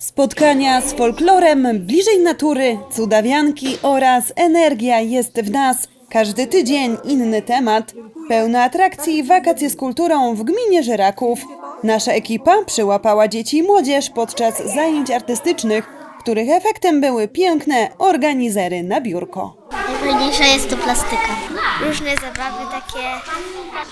Spotkania z folklorem, bliżej natury, cudawianki oraz energia jest w nas. Każdy tydzień inny temat. Pełne atrakcji, wakacje z kulturą w gminie Żeraków. Nasza ekipa przyłapała dzieci i młodzież podczas zajęć artystycznych, których efektem były piękne organizery na biurko. Najfajniejsza jest to plastyka. Różne zabawy takie.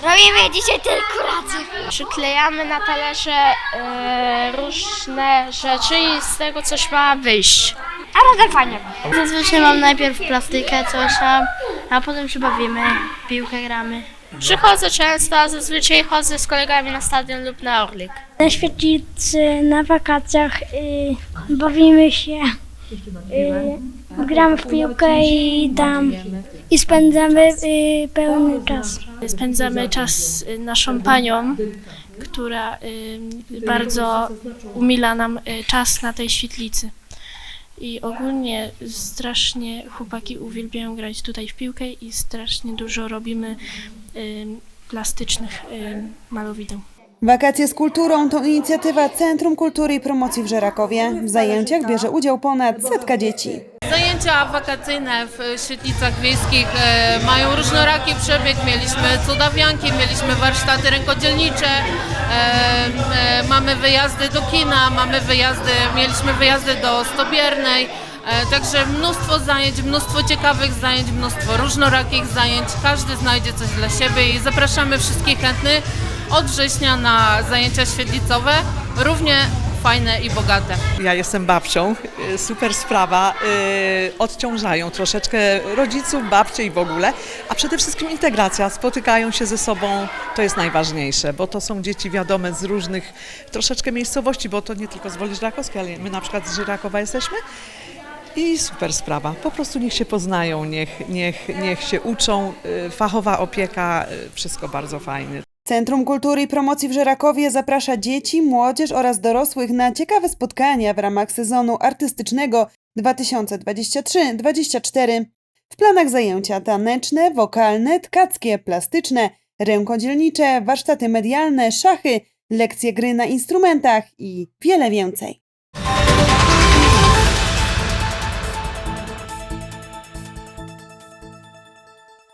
Robimy dzisiaj dekoracje. Przyklejamy na talerze e, różne rzeczy i z tego coś ma wyjść. A razem fajnie. Zazwyczaj mam najpierw plastykę, coś tam, a potem się bawimy, piłkę gramy. Przychodzę często, a zazwyczaj chodzę z kolegami na stadion lub na Orlik. Na świetlicy, na wakacjach y, bawimy się, y, gramy w piłkę i tam i spędzamy y, pełny czas. Spędzamy czas y, naszą panią, która y, bardzo umila nam y, czas na tej świetlicy. I ogólnie strasznie chłopaki uwielbiają grać tutaj w piłkę i strasznie dużo robimy y, plastycznych y, malowideł. Wakacje z kulturą to inicjatywa Centrum Kultury i Promocji w Żerakowie. W zajęciach bierze udział ponad setka dzieci. Zajęcia wakacyjne w świetlicach wiejskich e, mają różnoraki przebieg. Mieliśmy cudawianki, mieliśmy warsztaty rękodzielnicze, e, e, mamy wyjazdy do kina, mamy wyjazdy, mieliśmy wyjazdy do Stobiernej. E, Także mnóstwo zajęć, mnóstwo ciekawych zajęć, mnóstwo różnorakich zajęć. Każdy znajdzie coś dla siebie i zapraszamy wszystkich chętnych od września na zajęcia świetlicowe, równie fajne i bogate. Ja jestem babcią, y, super sprawa. y, Odciążają troszeczkę rodziców, babcie i w ogóle, a przede wszystkim integracja. Spotykają się ze sobą, to jest najważniejsze, bo to są dzieci wiadome z różnych troszeczkę miejscowości, bo to nie tylko z Woli Żrakowskiej, ale my na przykład z Żyrakowa jesteśmy. I super sprawa. Po prostu niech się poznają, niech, niech, niech się uczą. y, Fachowa opieka, wszystko bardzo fajne. Centrum Kultury i Promocji w Żerakowie zaprasza dzieci, młodzież oraz dorosłych na ciekawe spotkania w ramach sezonu artystycznego 2023-2024. W planach zajęcia taneczne, wokalne, tkackie, plastyczne, rękodzielnicze, warsztaty medialne, szachy, lekcje gry na instrumentach i wiele więcej.